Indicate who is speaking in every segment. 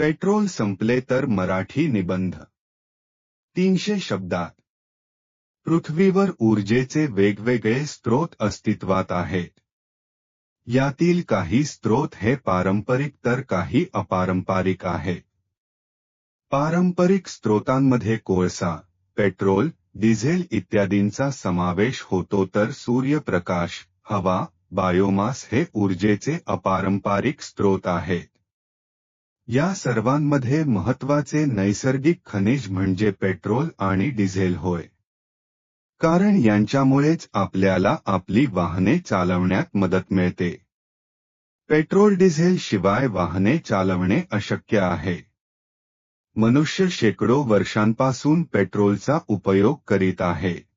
Speaker 1: Petrol संपले तर मराठी निबंध. तीनशे शब्दात. पृथ्वीवर ऊर्जेचे वेगवेगळे स्रोत अस्तित्वात आहेत. यातील काही स्रोत हे पारंपरिक तर काही अपारंपरिक आहेत. पारंपरिक स्रोतांमध्ये कोळसा, पेट्रोल, डिझेल इत्यादींचा समावेश होतो तर सूर्यप्रकाश, हवा, बायोमास हे ऊर्जेचे अपारंपरिक स्त्रोत आहेत. या सर्वांमध्ये महत्त्वाचे नैसर्गिक खनिज म्हणजे पेट्रोल आणि डिझेल होय. कारण यांच्यामुळेच आपल्याला आपली वाहने चालवण्यात मदत मिळते. पेट्रोल डिझेल शिवाय वाहने चालवणे अशक्य आहे. मनुष्य शेकडो वर्षांपासून पेट्रोलचा उपयोग करीत आहे.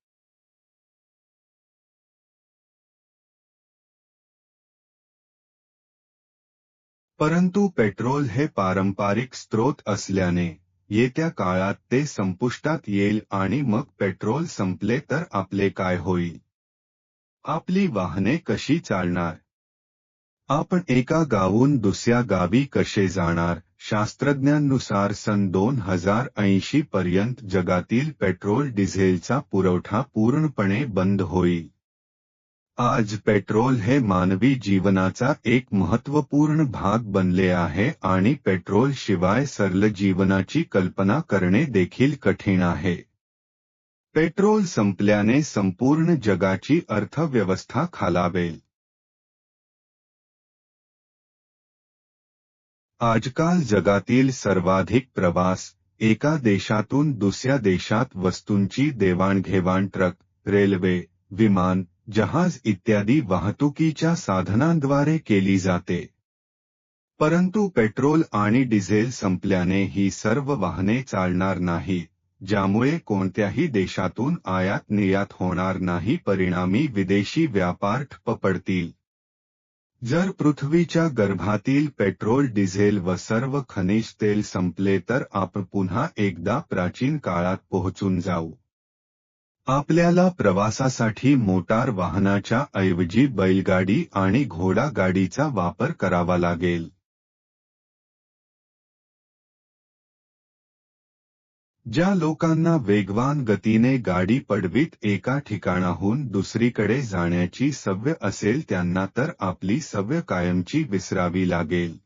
Speaker 1: परंतु पेट्रोल हे पारंपरिक स्रोत असल्याने येत्या काळात ते संपुष्टात येईल आणि मग पेट्रोल संपले तर आपले काय होईल? आपली वाहने कशी चालणार? आपण एका गावून दुसऱ्या गावी कसे जाणार? शास्त्रज्ञांनुसार सन दोन हजार ऐंशी पर्यंत जगातील पेट्रोल डिझेलचा पुरवठा पूर्णपणे बंद होईल. आज पेट्रोल हे मानवी जीवनाचा एक महत्त्वपूर्ण भाग बनले आहे आणि पेट्रोल शिवाय सरल जीवनाची कल्पना करणे देखील कठीण आहे. पेट्रोल संपल्याने संपूर्ण जगाची अर्थव्यवस्था खालावेल. आजकाल जगातील सर्वाधिक प्रवास, एका देशातून दुसऱ्या देशात वस्तूंची देवाणघेवाण ट्रक, रेल्वे, विमान जहाज इत्यादी वाहतुकीच्या साधनांद्वारे केली जाते. परंतु पेट्रोल आणि डिझेल संपल्याने ही सर्व वाहने चालणार नाही ज्यामुळे कोणत्याही देशातून आयात निर्यात होणार नाही परिणामी विदेशी व्यापार ठप्प पडतील जर पृथ्वीच्या गर्भातील पेट्रोल डिझेल व सर्व खनिज तेल संपले तर आपण पुन्हा एकदा प्राचीन काळात पोहोचून जाऊ. आपल्याला प्रवासासाठी मोटार वाहनाच्या ऐवजी बैलगाडी आणि घोडा गाडीचा वापर करावा लागेल. ज्या लोकांना वेगवान गतीने गाडी पडवीत एका ठिकाणाहून दुसरीकडे जाण्याची सव्य असेल त्यांना तर आपली सव्य कायमची विसरावी लागेल.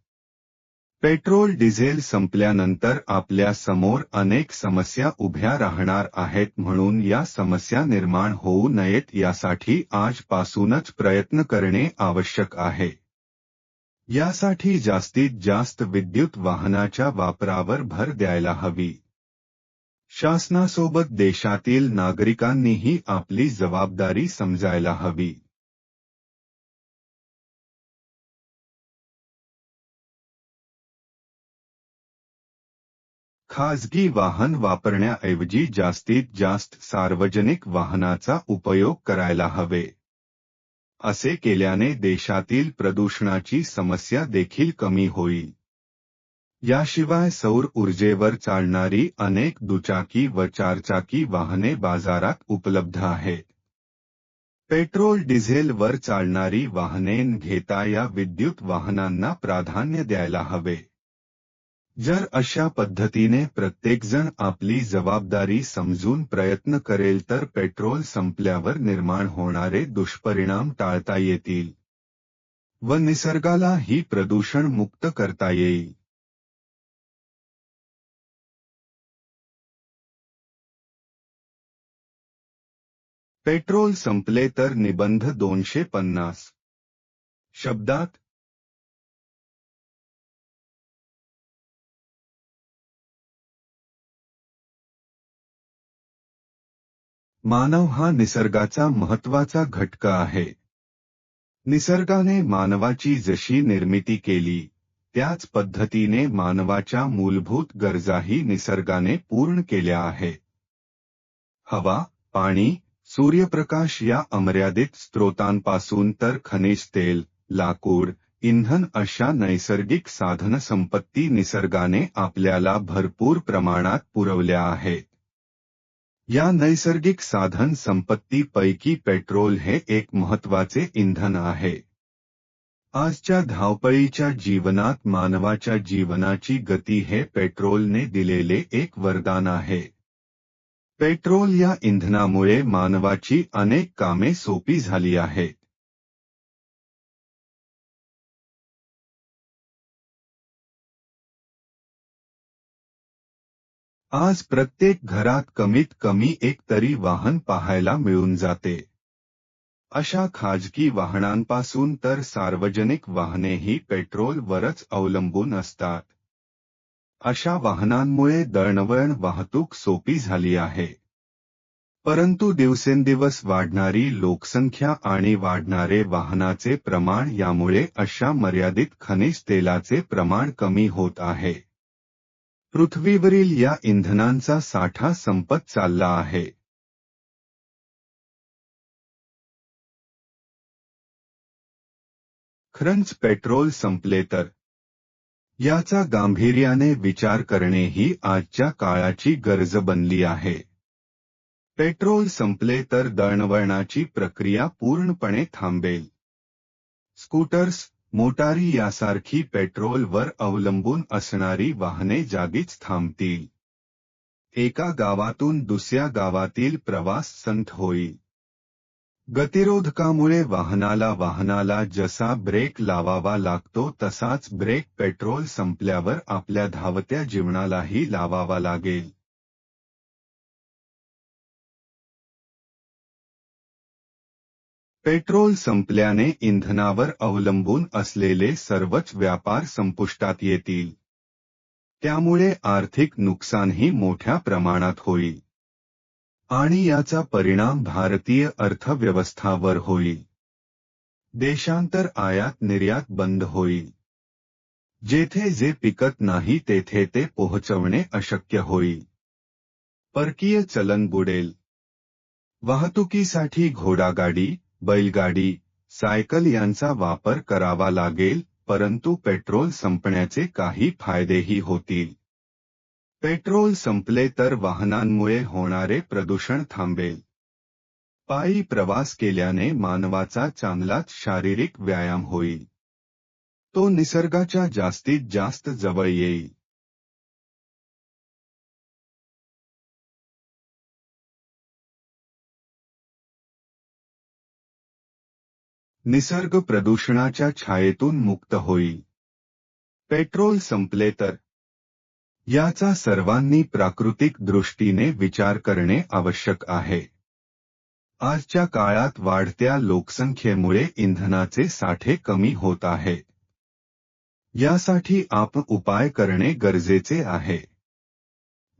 Speaker 1: पेट्रोल डिझेल संपल्यानंतर आपल्यासमोर अनेक समस्या उभ्या राहणार आहेत म्हणून या समस्या निर्माण होऊ नयेत यासाठी आजपासूनच प्रयत्न करणे आवश्यक आहे. यासाठी जास्तीत जास्त विद्युत वाहनाच्या वापरावर भर द्यायला हवी. शासनासोबत देशातील नागरिकांनीही आपली जबाबदारी समजायला हवी. खाजगी वाहन वापरण्याऐवजी जास्तीत जास्त सार्वजनिक वाहनाचा उपयोग करायला हवे. असे केल्याने देशातील प्रदूषणाची समस्या देखील कमी होईल. याशिवाय सौर ऊर्जेवर चालणारी अनेक दुचाकी व चारचाकी वाहने बाजारात उपलब्ध आहेत. पेट्रोल डिझेलवर चालणारी वाहने घेता या विद्युत वाहनांना प्राधान्य द्यायला हवे. जर अशा पद्धतीने प्रत्येकजण आपली जबाबदारी समजून प्रयत्न करेल तर पेट्रोल संपल्यावर निर्माण होणारे दुष्परिणाम टाळता येतील. व निसर्गाला ही प्रदूषण मुक्त करता येईल. पेट्रोल संपले तर निबंध दोनशे पन्नास. शब्दात मानव हा निसर्गाचा महत्त्वाचा घटक आहे. निसर्गाने मानवाची जशी निर्मिती केली त्याच पद्धतीने मानवाच्या मूलभूत गरजाही निसर्गाने पूर्ण केल्या आहे. हवा पाणी सूर्यप्रकाश या अमर्यादित स्रोतांपासून तर खनिज तेल लाकूड इंधन अशा नैसर्गिक साधनसंपत्ती निसर्गाने आपल्याला भरपूर प्रमाणात पुरवल्या आहेत. या नैसर्गिक साधन संपत्तीपैकी पेट्रोल हे एक महत्वाचे इंधन आहे. आजच्या धावपळीच्या जीवनात मानवाच्या जीवनाची गती हे पेट्रोलने दिलेले एक वरदान आहे. पेट्रोल या इंधनामुळे मानवाची अनेक कामे सोपी झाली आहेत. आज प्रत्येक घरात कमीत कमी एक तरी वाहन पाहायला मिळून जाते. अशा खाजगी वाहनांपासून तर सार्वजनिक वाहनेही पेट्रोलवरच अवलंबून असतात. अशा वाहनांमुळे दळणवळण वाहतूक सोपी झाली आहे. परंतु दिवसेंदिवस वाढणारी लोकसंख्या आणि वाढणारे वाहनाचे प्रमाण यामुळे अशा मर्यादित खनिज तेलाचे प्रमाण कमी होत आहे. पृथ्वीवरील या इंधनांचा साठा संपत चालला आहे. खरंच पेट्रोल संपले तर? याचा गांभीर्याने विचार करणे ही आजच्या काळाची गरज बनली आहे. पेट्रोल संपले तर दळणवळणाची प्रक्रिया पूर्णपणे थांबेल. स्कूटर्स मोटारी यासारखी पेट्रोलवर अवलंबून असणारी वाहने जागीच थांबतील. एका गावातून दुसऱ्या गावातील प्रवास संथ होईल. गतिरोधकामुळे वाहनाला वाहनाला जसा ब्रेक लावावा लागतो तसाच ब्रेक पेट्रोल संपल्यावर आपल्या धावत्या जीवनालाही लावावा लागेल. पेट्रोल संपल्याने इंधनावर अवलंबून असलेले सर्वच व्यापार संपुष्टात येतील. त्यामुळे आर्थिक नुकसानही मोठ्या प्रमाणात होईल. आणि याचा परिणाम भारतीय अर्थव्यवस्थावर होईल. देशांतर आयात निर्यात बंद होईल. जेथे जे पिकत नाही तेथे ते पोहोचवणे अशक्य होईल. परकीय चलन बुडेल. वाहतुकीसाठी घोडागाडी बैलगाडी सायकल यांचा वापर करावा लागेल परंतु पेट्रोल संपण्याचे काही फायदेही होतील. पेट्रोल संपले तर वाहनांमुळे होणारे प्रदूषण थांबेल. पायी प्रवास केल्याने मानवाचा चांगलाच शारीरिक व्यायाम होईल. तो निसर्गाच्या जास्तीत जास्त जवळ येईल. निसर्ग प्रदूषणाच्या छायेतून मुक्त होईल. पेट्रोल संपले तर? याचा सर्वांनी प्राकृतिक दृष्टीने विचार करणे आवश्यक आहे. आजच्या काळात वाढत्या लोकसंख्येमुळे इंधनाचे साठे कमी होत आहे. यासाठी आपण उपाय करणे गरजेचे आहे.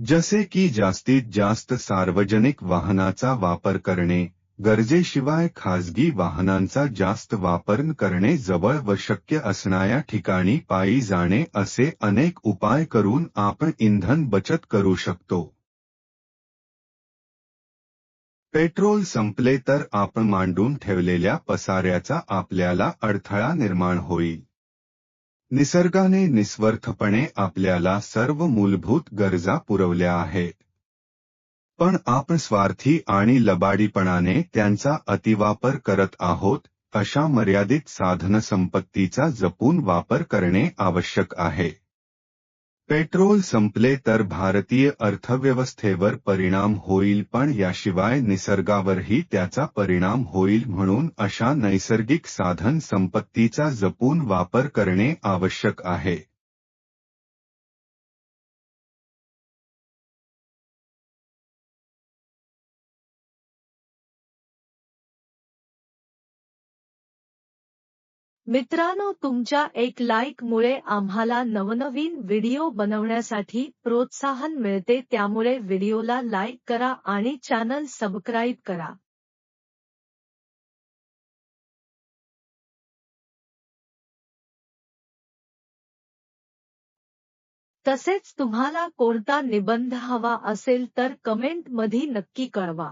Speaker 1: जसे की जास्तीत जास्त सार्वजनिक वाहनाचा वापर करणे गरजेशिवाय खाजगी वाहनांचा जास्त वापर करणे जवळ व शक्य असणाऱ्या ठिकाणी पायी जाणे असे अनेक उपाय करून आपण इंधन बचत करू शकतो. पेट्रोल संपले तर आपण मांडून ठेवलेल्या पसाऱ्याचा आपल्याला अडथळा निर्माण होईल. निसर्गाने निस्वर्थपणे आपल्याला सर्व मूलभूत गरजा पुरवल्या आहेत. पण आपण स्वार्थी आणि लबाडीपणाने त्यांचा अतिवापर करत आहोत अशा मर्यादित साधन संपत्तीचा जपून वापर करणे आवश्यक आहे. पेट्रोल संपले तर भारतीय अर्थव्यवस्थेवर परिणाम होईल पण याशिवाय निसर्गावरही त्याचा परिणाम होईल म्हणून अशा नैसर्गिक साधन संपत्तीचा जपून वापर करणे आवश्यक आहे.
Speaker 2: मित्रांनो तुमच्या एक लाईकमुळे आम्हाला नवनवीन व्हिडिओ बनवण्यासाठी प्रोत्साहन मिळते. त्यामुळे व्हिडिओला लाईक करा आणि चॅनल सबस्क्राईब करा. तसेच तुम्हाला कोणता निबंध हवा असेल तर कमेंटमध्ये नक्की कळवा.